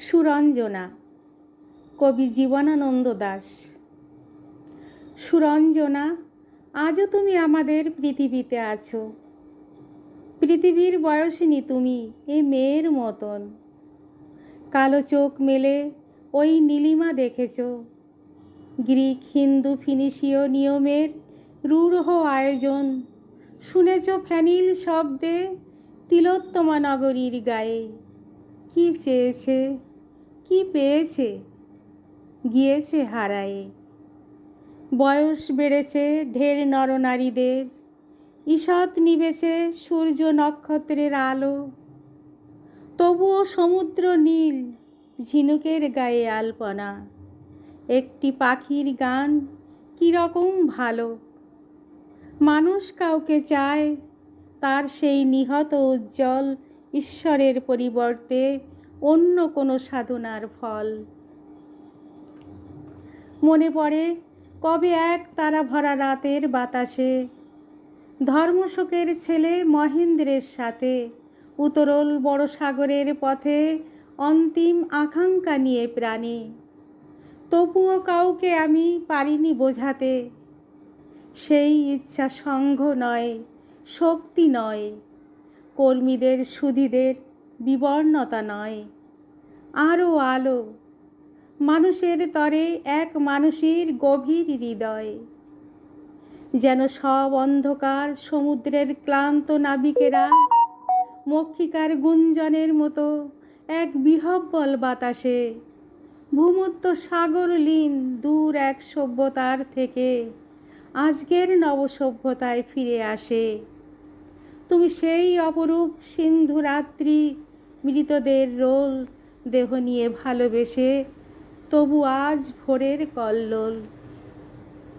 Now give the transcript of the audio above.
সুরঞ্জনা। কবি জীবনানন্দ দাস। সুরঞ্জনা, আজও তুমি আমাদের পৃথিবীতে আছো। পৃথিবীর বয়সিনী তুমি, এ মেয়ের মতন। কালো চোখ মেলে ওই নীলিমা দেখেছ। গ্রিক, হিন্দু, ফিনিশীয় নিয়মের রূঢ় আয়োজন। শুনেছ ফ্যানিল শব্দে তিলোত্তমা নগরীর গায়ে। কী চেয়েছে? কি পেয়েছে? গিয়েছে হারায়ে। বয়স বেড়েছে ঢের নরনারীদের। ঈষৎ নিবেছে সূর্য নক্ষত্রের আলো। তবুও সমুদ্র নীল, ঝিনুকের গায়ে আলপনা। একটি পাখির গান কীরকম ভালো? মানুষ কাউকে চায় তার সেই নিহত উজ্জ্বল ঈশ্বরের পরিবর্তে অন্য কোনো সাধনার ফল। মনে পড়ে, কবে এক তারা ভরা রাতের বাতাসে ধর্মশোকের ছেলে মহেন্দ্রের সাথে উতরল বড় সাগরের পথে অন্তিম আকাঙ্ক্ষা নিয়ে প্রাণে। তবুও কাউকে আমি পারিনি বোঝাতে। সেই ইচ্ছা সঙ্ঘ নয়, শক্তি নয়। কর্মীদের, সুধীদের বিবর্ণতা নয়। আরও আলো। মানুষের তরে এক মানুষের গভীর হৃদয়। যেন সব অন্ধকার সমুদ্রের ক্লান্ত নাবিকেরা মক্ষিকার গুঞ্জনের মতো এক বিহব্বল বাতাসে ভূমত্ব সাগর লীন দূর এক সভ্যতার থেকে আজকের নবসভ্যতায় ফিরে আসে। তুমি সেই অপরূপ সিন্ধু রাত্রি মৃতদের রোল দেহ নিয়ে ভালোবেসে তবু আজ ভোরের কল্লোল।